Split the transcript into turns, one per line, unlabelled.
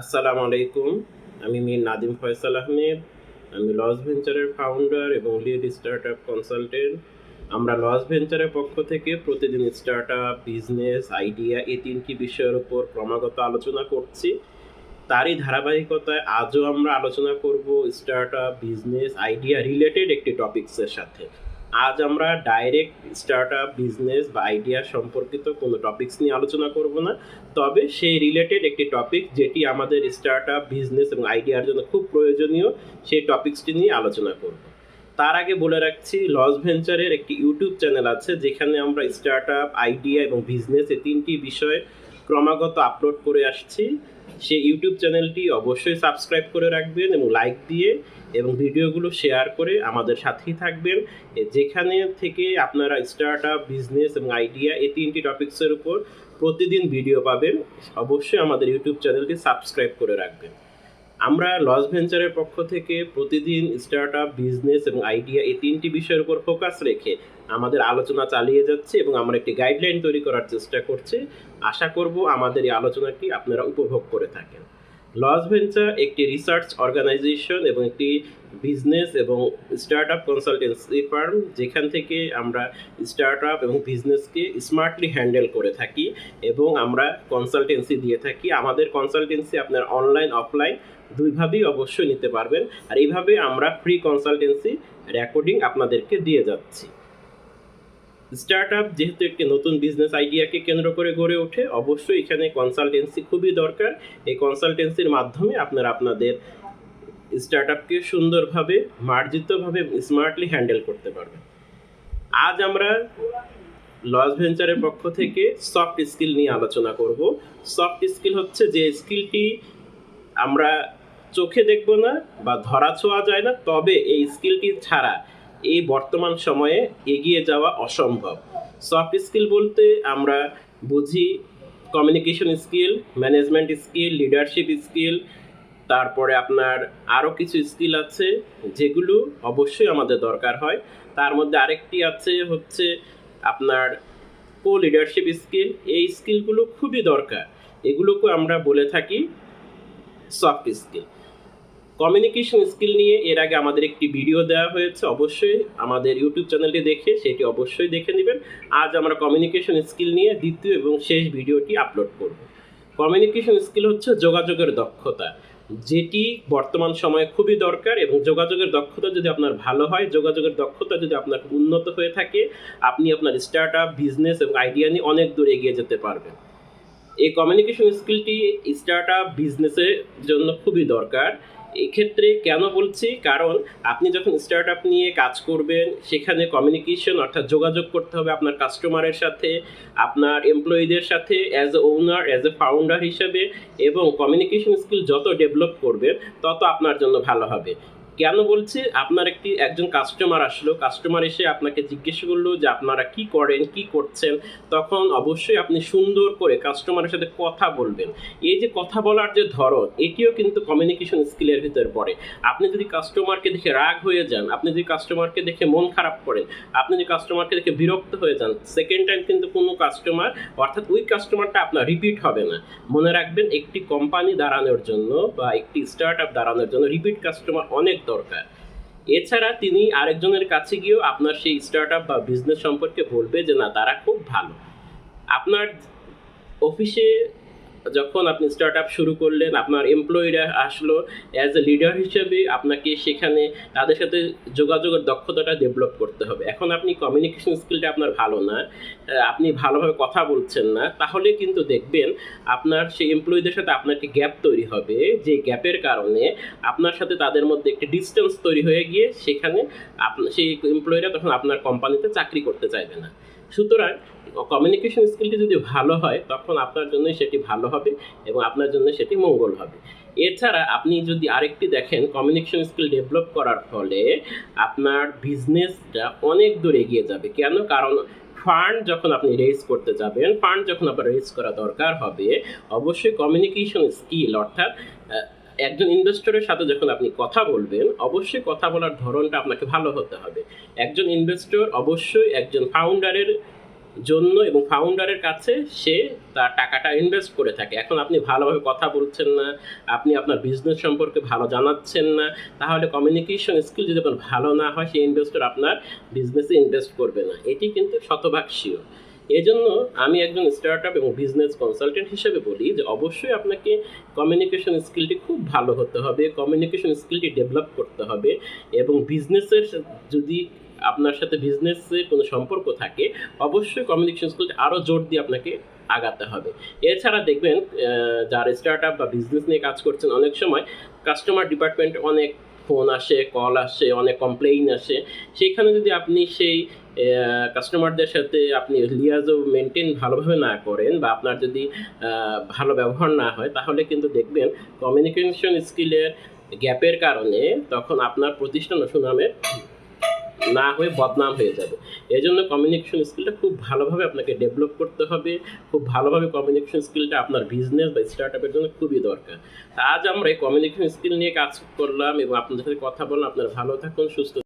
আসসালামু আলাইকুম। আমি মীর নাদিম ফয়সাল আহমেদ। আমি লস ভেঞ্চারের ফাউন্ডার এবং লিড স্টার্ট আপ কনসালটেন্ট আমরা লস ভেঞ্চারের পক্ষ থেকে প্রতিদিন স্টার্ট আপ বিজনেস আইডিয়া এই তিনটি বিষয়ের উপর ক্রমাগত আলোচনা করছি। তারই ধারাবাহিকতায় আজও আমরা আলোচনা করব startup business idea related একটি টপিকসের সাথে। আজ আমরা ডাইরেক্ট স্টার্ট আপ বিজনেস বা আইডিয়া সম্পর্কিত কোনো টপিকস নিয়ে আলোচনা করব না। তবে সেই রিলেটেড একটি টপিক যেটি আমাদের স্টার্ট আপ বিজনেস এবং আইডিয়ার জন্য খুব প্রয়োজনীয়, সেই টপিকসটি নিয়ে আলোচনা করব। তার আগে বলে রাখছি লস ভেঞ্চারের একটি ইউটিউব চ্যানেল আছে, যেখানে আমরা স্টার্ট আপ আইডিয়া এবং বিজনেস এই তিনটি বিষয় ক্রমাগত আপলোড করে আসছি। সেই ইউটিউব চ্যানেলটি অবশ্যই সাবস্ক্রাইব করে রাখবেন এবং লাইক দিয়ে এবং ভিডিওগুলো শেয়ার করে আমাদের সাথেই থাকবেন। যেখানে থেকে আপনারা স্টার্ট আপ বিজনেস এবং আইডিয়া এই তিনটি টপিক্সের উপর প্রতিদিন ভিডিও পাবেন, অবশ্যই আমাদের ইউটিউব চ্যানেলটি সাবস্ক্রাইব করে রাখবেন। আমরা লস ভেঞ্চারের পক্ষ থেকে প্রতিদিন স্টার্ট আপ বিজনেস এবং আইডিয়া এই তিনটি বিষয়ের উপর ফোকাস রেখে আমাদের আলোচনা চালিয়ে যাচ্ছে এবং আমরা একটি গাইডলাইন তৈরি করার চেষ্টা করছি। আশা করব আমাদের এই আলোচনাটি আপনারা উপভোগ করে থাকেন। লস ভেঞ্চার একটি রিসার্চ অর্গানাইজেশন এবং একটি বিজনেস এবং স্টার্ট আপ কনসালটেন্সি ফার্ম যেখান থেকে আমরা স্টার্ট আপ এবং বিজনেসকে স্মার্টলি হ্যান্ডেল করে থাকি এবং আমরা কনসালটেন্সি দিয়ে থাকি। আমাদের কনসালটেন্সি আপনার অনলাইন অফলাইন দুইভাবেই অবশ্যই নিতে পারবেন। আর এইভাবে আমরা ফ্রি কনসালটেন্সি রেকর্ডিং আপনাদেরকে দিয়ে যাচ্ছি। স্টার্ট আপ যেহেতু একটি নতুন বিজনেস আইডিয়াকে কেন্দ্র করে গড়ে ওঠে, অবশ্যই এখানে কনসালটেন্সি খুবই দরকার। এই কনসালটেন্সির মাধ্যমে আপনারা আপনাদের স্টার্ট আপকে সুন্দরভাবে, মার্জিতভাবে স্মার্টলি হ্যান্ডেল করতে পারবেন। আজ আমরা লস ভেঞ্চারের পক্ষ থেকে সফট স্কিল নিয়ে আলোচনা করব। সফট স্কিল হচ্ছে যে স্কিলটি আমরা চোখে দেখব না বা ধরা ছোঁয়া যায় না, তবে এই স্কিলটি ছাড়া এই বর্তমান সময়ে এগিয়ে যাওয়া অসম্ভব। সফট স্কিল বলতে আমরা বুঝি communication skill management skill leadership skill তারপরে আপনার আরও কিছু স্কিল আছে যেগুলো অবশ্যই আমাদের দরকার হয়। তার মধ্যে আরেকটি আছে হচ্ছে আপনার কো লিডারশিপ স্কিল এই স্কিলগুলো খুবই দরকার। এগুলোকে আমরা বলে থাকি সফট স্কিল কমিউনিকেশন স্কিল নিয়ে এর আগে আমাদের একটি ভিডিও দেওয়া হয়েছে, অবশ্যই আমাদের ইউটিউব চ্যানেলটি দেখে সেটি অবশ্যই দেখে নেবেন। আজ আমরা কমিউনিকেশন স্কিল নিয়ে দ্বিতীয় এবং শেষ ভিডিওটি আপলোড করব। কমিউনিকেশন স্কিল হচ্ছে যোগাযোগের দক্ষতা, যেটি বর্তমান সময়ে খুবই দরকার এবং যোগাযোগের দক্ষতা যদি আপনার ভালো হয়, যোগাযোগের দক্ষতা যদি আপনার উন্নত হয়ে থাকে, আপনি আপনার স্টার্ট আপ বিজনেস এবং আইডিয়া নিয়ে অনেক দূর এগিয়ে যেতে পারবেন। এই কমিউনিকেশন স্কিলটি স্টার্ট আপ বিজনেসের জন্য খুবই দরকার। এক্ষেত্রে কেন বলছি? কারণ আপনি যখন স্টার্ট আপ নিয়ে কাজ করবেন, সেখানে কমিউনিকেশন অর্থাৎ যোগাযোগ করতে হবে আপনার কাস্টমারের সাথে, আপনার এমপ্লয়ীদের সাথে as a owner as a founder হিসেবে এবং কমিউনিকেশন স্কিল যত ডেভেলপ করবেন, তত আপনার জন্য ভালো হবে। কেন বলছি? আপনার একটি, একজন কাস্টমার আসলো কাস্টমার এসে আপনাকে জিজ্ঞেস করল যে আপনারা কি করেন, কি করছেন? তখন অবশ্যই আপনি সুন্দর করে কাস্টমারের সাথে কথা বলবেন। এই যে কথা বলার যে ধরন, এটিও কিন্তু কমিউনিকেশন স্কিলের ভিতরে পড়ে। আপনি যদি কাস্টমারকে দেখে রাগ হয়ে যান, আপনি যদি কাস্টমারকে দেখে মন খারাপ করেন, আপনি যদি কাস্টমারকে দেখে বিরক্ত হয়ে যান সেকেন্ড টাইম কিন্তু কোনো কাস্টমার অর্থাৎ ওই কাস্টমারটা আপনার রিপিট হবে না। মনে রাখবেন, একটি কোম্পানি দাঁড়ানোর জন্য বা একটি স্টার্ট আপ দাঁড়ানোর জন্য রিপিট কাস্টমার অনেক দরকার। এছাড়া তিনি আরেকজনের কাছে গিয়েও আপনার সেই স্টার্ট আপ বা বিজনেস সম্পর্কে বলবে যে, না, তারা খুব ভালো। আপনার অফিসে যখন আপনি স্টার্ট আপ শুরু করলেন, আপনার এমপ্লয়িরা আসলো অ্যাজ এ লিডার হিসেবে আপনাকে সেখানে তাদের সাথে যোগাযোগের দক্ষতাটা ডেভেলপ করতে হবে। এখন আপনি কমিউনিকেশন স্কিলটা আপনার ভালো না আপনি ভালোভাবে কথা বলছেন না, তাহলে কিন্তু দেখবেন আপনার সেই এমপ্লয়ীদের সাথে আপনার একটি গ্যাপ তৈরি হবে। যে গ্যাপের কারণে আপনার সাথে তাদের মধ্যে একটি ডিস্টেন্স তৈরি হয়ে গিয়ে সেখানে আপনার সেই এমপ্লয়িরা তখন আপনার কোম্পানিতে চাকরি করতে চাইবে না। সুতরাং কমিউনিকেশন স্কিলটি যদি ভালো হয়, তখন আপনার জন্যই সেটি ভালো হবে। এবং আপনার জন্য সেটি মঙ্গল হবে। এছাড়া আপনি যদি আরেকটি দেখেন কমিউনিকেশন স্কিল ডেভেলপ করার ফলে আপনার বিজনেসটা অনেক দূর এগিয়ে যাবে। কেন? কারণ ফান্ড যখন আপনি রেজ করতে যাবেন ফান্ড যখন আপনার রেজ করা দরকার হবে, অবশ্যই কমিউনিকেশন স্কিল অর্থাৎ একজন ইনভেস্টরের সাথে যখন আপনি কথা বলবেন, অবশ্যই কথা বলার ধরনটা আপনাকে ভালো হতে হবে। একজন ইনভেস্টর অবশ্যই একজন ফাউন্ডারের জন্য এবং ফাউন্ডারের কাছে সে তার টাকাটা ইনভেস্ট করে থাকে। এখন আপনি ভালোভাবে কথা বলছেন না, আপনি আপনার বিজনেস সম্পর্কে ভালো জানাচ্ছেন না, তাহলে কমিউনিকেশন স্কিল যদি আপনার ভালো না হয়, সেই ইনভেস্টর আপনার বিজনেসে ইনভেস্ট করবে না। এটি কিন্তু শতভাগ শিওর এজন্য আমি একজন স্টার্টআপ এবং বিজনেস কনসালটেন্ট হিসেবে বলি যে, অবশ্যই আপনাকে কমিউনিকেশন স্কিলটি খুব ভালো হতে হবে। কমিউনিকেশন স্কিলটি ডেভেলপ করতে হবে এবং বিজনেসের যদি আপনার সাথে বিজনেসে কোনো সম্পর্ক থাকে, অবশ্যই কমিউনিকেশন স্কিলটা আরও জোর দিয়ে আপনাকে আগাতে হবে। এছাড়া দেখবেন যারা স্টার্টআপ বা বিজনেস নিয়ে কাজ করছেন, অনেক সময় কাস্টমার ডিপার্টমেন্ট অনেক ফোন আসে কল আসে, অনেক কমপ্লেইন আসে। সেইখানে যদি আপনি সেই কাস্টমারদের সাথে আপনি লিয়াজও মেনটেন ভালোভাবে না করেন বা আপনার যদি ভালো ব্যবহার না হয়, তাহলে কিন্তু দেখবেন কমিউনিকেশন স্কিলের গ্যাপের কারণে তখন আপনার প্রতিষ্ঠান সুনামে না হয়ে বদনাম হয়ে যাবে। এই জন্য কমিউনিকেশন স্কিলটা খুব ভালোভাবে আপনাকে ডেভেলপ করতে হবে। খুব ভালোভাবে কমিউনিকেশন স্কিলটা আপনার বিজনেস বা স্টার্ট আপের জন্য খুবই দরকার। আজ আমরা এই কমিউনিকেশন স্কিল নিয়ে কাজ করলাম এবং আপনাদের সাথে কথা বললাম। আপনারা ভালো থাকুন, সুস্থ